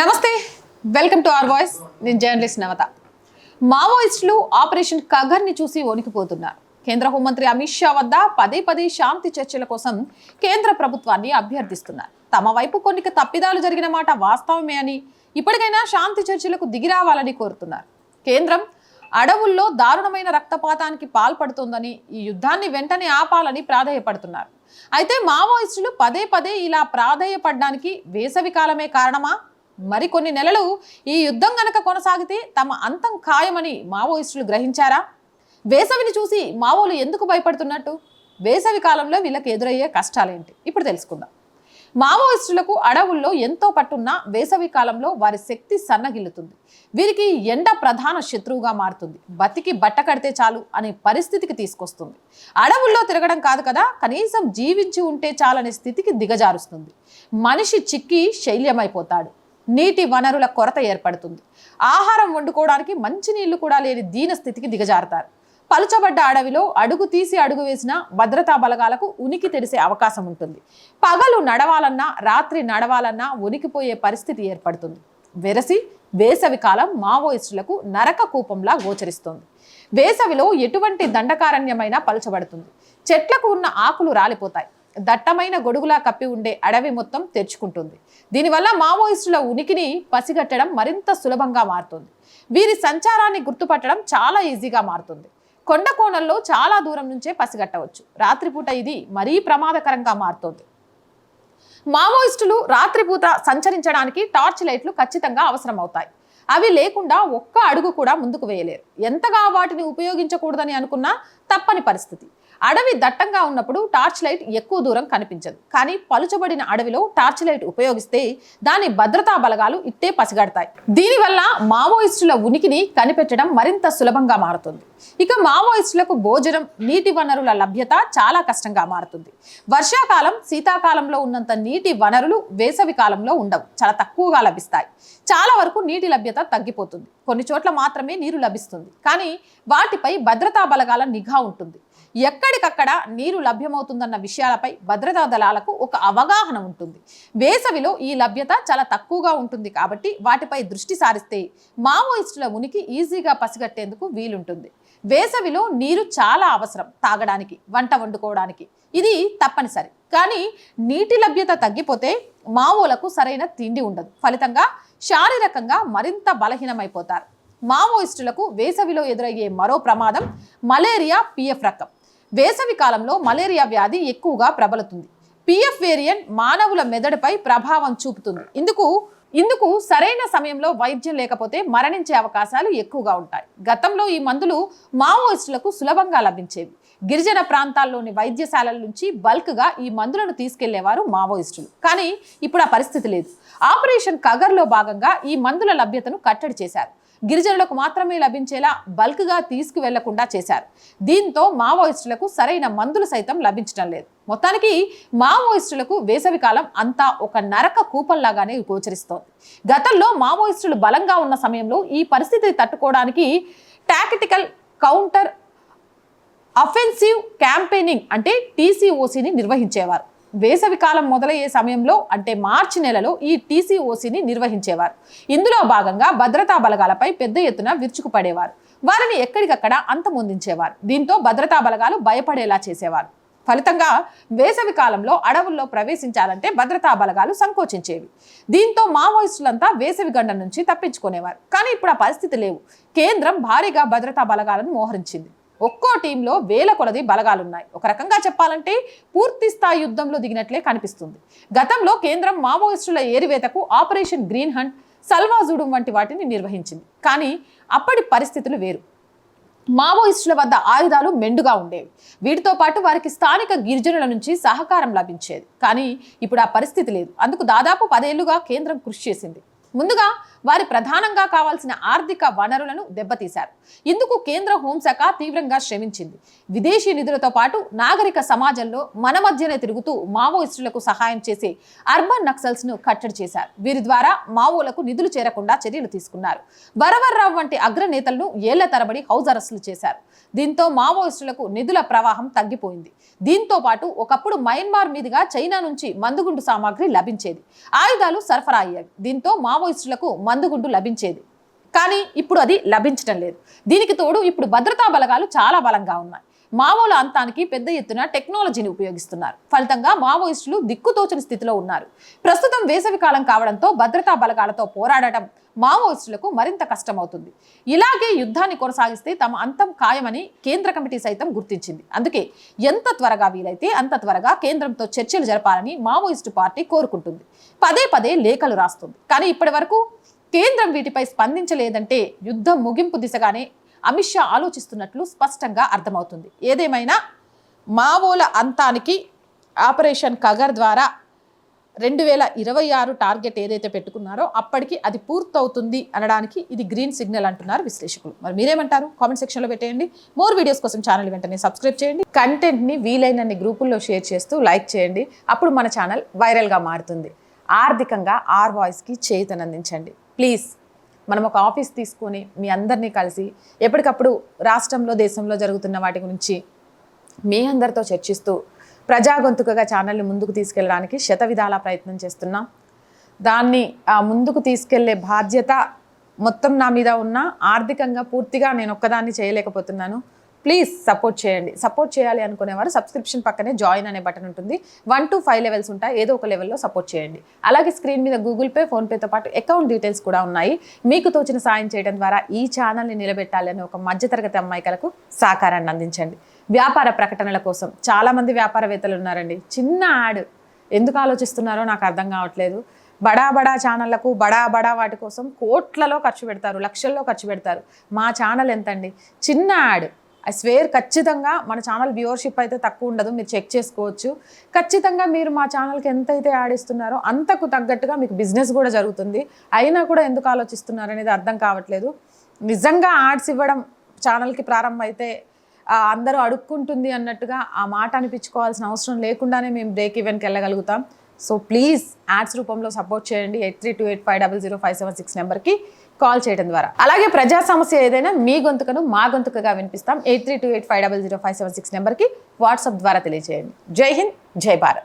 నమస్తే welcome to are voice. నేను journalist నవత. మావోయిస్టులు ఆపరేషన్ కగర్ని చూసి వణికిపోతున్నారు. కేంద్ర హోంమంత్రి అమిత్ షా వద్ద పదే పదే శాంతి చర్చల కోసం కేంద్ర ప్రభుత్వాన్ని అభ్యర్థిస్తున్నారు. తమ వైపు కొన్ని తప్పిదాలు జరిగిన మాట వాస్తవమే అని ఇప్పటికైనా శాంతి చర్చలకు దిగిరావాలని కోరుతున్నారు. కేంద్రం అడవుల్లో దారుణమైన రక్తపాతానికి పాల్పడుతోందని ఈ యుద్ధాన్ని వెంటనే ఆపాలని ప్రాధేయపడుతున్నారు. అయితే మావోయిస్టులు పదే పదే ఇలా ప్రాధేయపడడానికి వేసవి కాలమే కారణమా? మరికొన్ని నెలలు ఈ యుద్ధం గనక కొనసాగితే తమ అంతం ఖాయమని మావోయిస్టులు గ్రహించారా? వేసవిని చూసి మావోలు ఎందుకు భయపడుతున్నట్టు? వేసవి కాలంలో వీళ్ళకి ఎదురయ్యే కష్టాలేంటి? ఇప్పుడు తెలుసుకుందాం. మావోయిస్టులకు అడవుల్లో ఎంతో పట్టున్న వేసవి కాలంలో వారి శక్తి సన్నగిల్లుతుంది. వీరికి ఎండ ప్రధాన శత్రువుగా మారుతుంది. బతికి బట్ట కడితే చాలు అనే పరిస్థితికి తీసుకొస్తుంది. అడవుల్లో తిరగడం కాదు కదా కనీసం జీవించి ఉంటే చాలనే స్థితికి దిగజారుస్తుంది. మనిషి చిక్కి శైల్యమైపోతాడు. నీటి వనరుల కొరత ఏర్పడుతుంది. ఆహారం వండుకోవడానికి మంచినీళ్ళు కూడా లేని దీన స్థితికి దిగజారుతారు. పలుచబడ్డ అడవిలో అడుగు తీసి అడుగు వేసిన భద్రతా బలగాలకు ఉనికి తెలిసే అవకాశం ఉంటుంది. పగలు నడవాలన్నా రాత్రి నడవాలన్నా ఉనికిపోయే పరిస్థితి ఏర్పడుతుంది. వెరసి వేసవి కాలం మావోయిస్టులకు నరక కూపంలా గోచరిస్తోంది. వేసవిలో ఎటువంటి దండకారణ్యమైనా పలుచబడుతుంది. చెట్లకు ఉన్న ఆకులు రాలిపోతాయి. దట్టమైన గొడుగులా కప్పి ఉండే అడవి మొత్తం తెరుచుకుంటుంది. దీనివల్ల మావోయిస్టుల ఉనికిని పసిగట్టడం మరింత సులభంగా మారుతుంది. వీరి సంచారాన్ని గుర్తుపట్టడం చాలా ఈజీగా మారుతుంది. కొండ కోణంలో చాలా దూరం నుంచే పసిగట్టవచ్చు. రాత్రిపూట ఇది మరీ ప్రమాదకరంగా మారుతోంది. మావోయిస్టులు రాత్రిపూట సంచరించడానికి టార్చ్ లైట్లు ఖచ్చితంగా అవసరం అవుతాయి అవి లేకుండా ఒక్క అడుగు కూడా ముందుకు వేయలేరు. ఎంతగా వాటిని ఉపయోగించకూడదని అనుకున్నా తప్పని పరిస్థితి. అడవి దట్టంగా ఉన్నప్పుడు టార్చ్ లైట్ ఎక్కువ దూరం కనిపించదు. కానీ పలుచబడిన అడవిలో టార్చ్ లైట్ ఉపయోగిస్తే దాని భద్రతా బలగాలు ఇట్టే పసిగడతాయి. దీనివల్ల మావోయిస్టుల ఉనికిని కనిపెట్టడం మరింత సులభంగా మారుతుంది. ఇక మావోయిస్టులకు భోజనం నీటి వనరుల లభ్యత చాలా కష్టంగా మారుతుంది. వర్షాకాలం శీతాకాలంలో ఉన్నంత నీటి వనరులు వేసవి కాలంలో ఉండవు. చాలా తక్కువగా లభిస్తాయి. చాలా వరకు నీటి లభ్యత తగ్గిపోతుంది. కొన్ని చోట్ల మాత్రమే నీరు లభిస్తుంది. కానీ వాటిపై భద్రతా బలగాల నిఘా ఉంటుంది. ఎక్కడికక్కడ నీరు లభ్యమవుతుందన్న విషయాలపై భద్రతా దళాలకు ఒక అవగాహన ఉంటుంది. వేసవిలో ఈ లభ్యత చాలా తక్కువగా ఉంటుంది కాబట్టి వాటిపై దృష్టి సారిస్తే మావోయిస్టుల ఉనికి ఈజీగా పసిగట్టేందుకు వీలుంటుంది. వేసవిలో నీరు చాలా అవసరం తాగడానికి వంట వండుకోవడానికి. ఇది తప్పనిసరి. కానీ నీటి లభ్యత తగ్గిపోతే మావోలకు సరైన తిండి ఉండదు. ఫలితంగా శారీరకంగా మరింత బలహీనమైపోతారు. మావోయిస్టులకు వేసవిలో ఎదురయ్యే మరో ప్రమాదం మలేరియా పిఎఫ్ రకం వేసవి కాలంలో మలేరియా వ్యాధి ఎక్కువగా ప్రబలుతుంది. పిఎఫ్ వేరియంట్ మానవుల మెదడుపై ప్రభావం చూపుతుంది. ఇందుకు ఇందుకు సరైన సమయంలో వైద్యం లేకపోతే మరణించే అవకాశాలు ఎక్కువగా ఉంటాయి. గతంలో ఈ మందులు మావోయిస్టులకు సులభంగా లభించేవి. గిరిజన ప్రాంతాల్లోని వైద్యశాలల నుంచి బల్క్గా ఈ మందులను తీసుకెళ్ళేవారు మావోయిస్టులు. కానీ ఇప్పుడు ఆ పరిస్థితి లేదు. ఆపరేషన్ కగర్లో భాగంగా ఈ మందుల లభ్యతను కట్టడి చేశారు. గిరిజనులకు మాత్రమే లభించేలా బల్క్గా తీసుకువెళ్ళకుండా చేశారు. దీంతో మావోయిస్టులకు సరైన మందులు సైతం లభించడం లేదు. మొత్తానికి మావోయిస్టులకు వేసవికాలం అంతా ఒక నరక కూపంలాగానే గోచరిస్తోంది. గతంలో మావోయిస్టులు బలంగా ఉన్న సమయంలో ఈ పరిస్థితిని తట్టుకోవడానికి టాక్టికల్ కౌంటర్ అఫెన్సివ్ క్యాంపెయినింగ్ అంటే టీసీఓసిని నిర్వహించేవారు. వేసవి కాలం మొదలయ్యే సమయంలో అంటే మార్చి నెలలో ఈ టీసీఓసిని నిర్వహించేవారు. ఇందులో భాగంగా భద్రతా బలగాలపై పెద్ద ఎత్తున విరుచుకుపడేవారు. వారిని ఎక్కడికక్కడ అంతమొందించేవారు. దీంతో భద్రతా బలగాలు భయపడేలా చేసేవారు. ఫలితంగా వేసవి కాలంలో అడవుల్లో ప్రవేశించాలంటే భద్రతా బలగాలు సంకోచించేవి. దీంతో మావోయిస్టులంతా వేసవి గండం నుంచి తప్పించుకునేవారు. కానీ ఇప్పుడు ఆ పరిస్థితి లేవు. కేంద్రం భారీగా భద్రతా బలగాలను మోహరించింది. ఒక్కో టీంలో వేల కొలది బలగాలున్నాయి. ఒక రకంగా చెప్పాలంటే పూర్తి స్థాయి యుద్ధంలో దిగినట్లే కనిపిస్తుంది. గతంలో కేంద్రం మావోయిస్టుల ఏరివేతకు ఆపరేషన్ గ్రీన్ హంట్ సల్వాజూడం వంటి వాటిని నిర్వహించింది. కానీ అప్పటి పరిస్థితులు వేరు. మావోయిస్టుల వద్ద ఆయుధాలు మెండుగా ఉండేవి. వీటితో పాటు వారికి స్థానిక గిరిజనుల నుంచి సహకారం లభించేది. కానీ ఇప్పుడు ఆ పరిస్థితి లేదు. అందుకు దాదాపు పదేళ్ళుగా కేంద్రం కృషి చేసింది. ముందుగా వారి ప్రధానంగా కావాల్సిన ఆర్థిక వనరులను దెబ్బతీశారు. ఇందుకు కేంద్ర హోంశాఖ తీవ్రంగా శ్రమించింది. విదేశీ నిధులతో పాటు నాగరిక సమాజంలో మన మధ్యనే తిరుగుతూ మావోయిస్టులకు సహాయం చేసే అర్బన్ నక్సల్స్ను కట్టడి చేశారు. వీరి ద్వారా మావోలకు నిధులు చేరకుండా చర్యలు తీసుకున్నారు. వరవర్రావు వంటి అగ్రనేతలను ఏళ్ళ తరబడి హౌస్ అరెస్టులు చేశారు. దీంతో మావోయిస్టులకు నిధుల ప్రవాహం తగ్గిపోయింది. దీంతో పాటు ఒకప్పుడు మయన్మార్ మీదుగా చైనా నుంచి మందుగుండు సామాగ్రి లభించేది. ఆయుధాలు సరఫరా అయ్యాయి. దీంతో మావో మావోయిస్టులకు మందుగుండు లభించేది. కానీ ఇప్పుడు అది లభించడం లేదు. దీనికి తోడు ఇప్పుడు భద్రతా బలగాలు చాలా బలంగా ఉన్నాయి. మావోల అంతానికి పెద్ద ఎత్తున టెక్నాలజీని ఉపయోగిస్తున్నారు. ఫలితంగా మావోయిస్టులు దిక్కుతోచని స్థితిలో ఉన్నారు. ప్రస్తుతం వేసవి కాలం కావడంతో భద్రతా బలగాలతో పోరాడటం మావోయిస్టులకు మరింత కష్టమవుతుంది. ఇలాగే యుద్ధాన్ని కొనసాగిస్తే తమ అంతం ఖాయమని కేంద్ర కమిటీ సైతం గుర్తించింది. అందుకే ఎంత త్వరగా వీలైతే అంత త్వరగా కేంద్రంతో చర్చలు జరపాలని మావోయిస్టు పార్టీ కోరుకుంటుంది. పదే పదే లేఖలు రాస్తుంది. కానీ ఇప్పటి కేంద్రం వీటిపై స్పందించలేదంటే యుద్ధం ముగింపు దిశగానే అమిత్ షా ఆలోచిస్తున్నట్లు స్పష్టంగా అర్థమవుతుంది. ఏదేమైనా మావోల అంతానికి ఆపరేషన్ కగర్ ద్వారా రెండు వేల ఇరవై ఆరు టార్గెట్ ఏదైతే పెట్టుకున్నారో అప్పటికి అది పూర్తవుతుంది అనడానికి ఇది గ్రీన్ సిగ్నల్ అంటున్నారు విశ్లేషకులు. మరి మీరేమంటారు? కామెంట్ సెక్షన్లో పెట్టేయండి. మోర్ వీడియోస్ కోసం ఛానల్ వెంటనే సబ్స్క్రైబ్ చేయండి. కంటెంట్ని వీలైనన్ని గ్రూపుల్లో షేర్ చేస్తూ లైక్ చేయండి. అప్పుడు మన ఛానల్ వైరల్గా మారుతుంది. ఆర్థికంగా ఆర్ వాయిస్కి చేతనందించండి. ప్లీజ్. మనం ఒక ఆఫీస్ తీసుకొని మీ అందరినీ కలిసి ఎప్పటికప్పుడు రాష్ట్రంలో దేశంలో జరుగుతున్న వాటి గురించి మీ అందరితో చర్చిస్తూ ప్రజాగొంతుకగా ఛానల్ని ముందుకు తీసుకెళ్ళడానికి శతవిధాలా ప్రయత్నం చేస్తున్నాం. దాన్ని ముందుకు తీసుకెళ్ళే బాధ్యత మొత్తం నా మీద ఉన్న ఆర్థికంగా పూర్తిగా నేను ఒక్కదాన్ని చేయలేకపోతున్నాను. ప్లీజ్ సపోర్ట్ చేయండి. సపోర్ట్ చేయాలి అనుకునేవారు సబ్స్క్రిప్షన్ పక్కనే జాయిన్ అనే బటన్ ఉంటుంది. వన్ టు ఫైవ్ లెవెల్స్ ఉంటాయి. ఏదో ఒక లెవెల్లో సపోర్ట్ చేయండి. అలాగే స్క్రీన్ మీద గూగుల్ పే ఫోన్పేతో పాటు అకౌంట్ డీటెయిల్స్ కూడా ఉన్నాయి. మీకు తోచిన సాయం చేయడం ద్వారా ఈ ఛానల్ని నిలబెట్టాలని ఒక మధ్యతరగతి అమ్మాయికలకు సహకారాన్ని అందించండి. వ్యాపార ప్రకటనల కోసం చాలామంది వ్యాపారవేత్తలు ఉన్నారండి. చిన్న యాడ్ ఎందుకు ఆలోచిస్తున్నారో నాకు అర్థం కావట్లేదు. బడా బడా ఛానళ్ళకు బడా బడా వాటి కోసం కోట్లలో ఖర్చు పెడతారు లక్షల్లో ఖర్చు పెడతారు. మా ఛానల్ ఎంతండి? చిన్న యాడ్ ఐ స్వేర్ ఖచ్చితంగా మన ఛానల్ వ్యూవర్షిప్ అయితే తక్కువ ఉండదు. మీరు చెక్ చేసుకోవచ్చు. ఖచ్చితంగా మీరు మా ఛానల్కి ఎంత అయితే యాడ్ ఇస్తున్నారో అంతకు తగ్గట్టుగా మీకు బిజినెస్ కూడా జరుగుతుంది. అయినా కూడా ఎందుకు ఆలోచిస్తున్నారు అనేది అర్థం కావట్లేదు. నిజంగా యాడ్స్ ఇవ్వడం ఛానల్కి ప్రారంభం అయితే అందరూ అడుక్కుంటుంది అన్నట్టుగా ఆ మాట అనిపించుకోవాల్సిన అవసరం లేకుండానే మేము బ్రేక్ ఈవెన్కి వెళ్ళగలుగుతాం. సో ప్లీజ్ యాడ్స్ రూపంలో సపోర్ట్ చేయండి. Eight three two eight five double zero five seven six నెంబర్కి కాల్ చేయడం ద్వారా. అలాగే ప్రజా సమస్య ఏదైనా మీ గొంతుకను మా గొంతుకగా వినిపిస్తాం. Eight three two eight five double zero five seven six నెంబర్కి వాట్సాప్ ద్వారా తెలియజేయండి. జై హింద్ జై భారత్.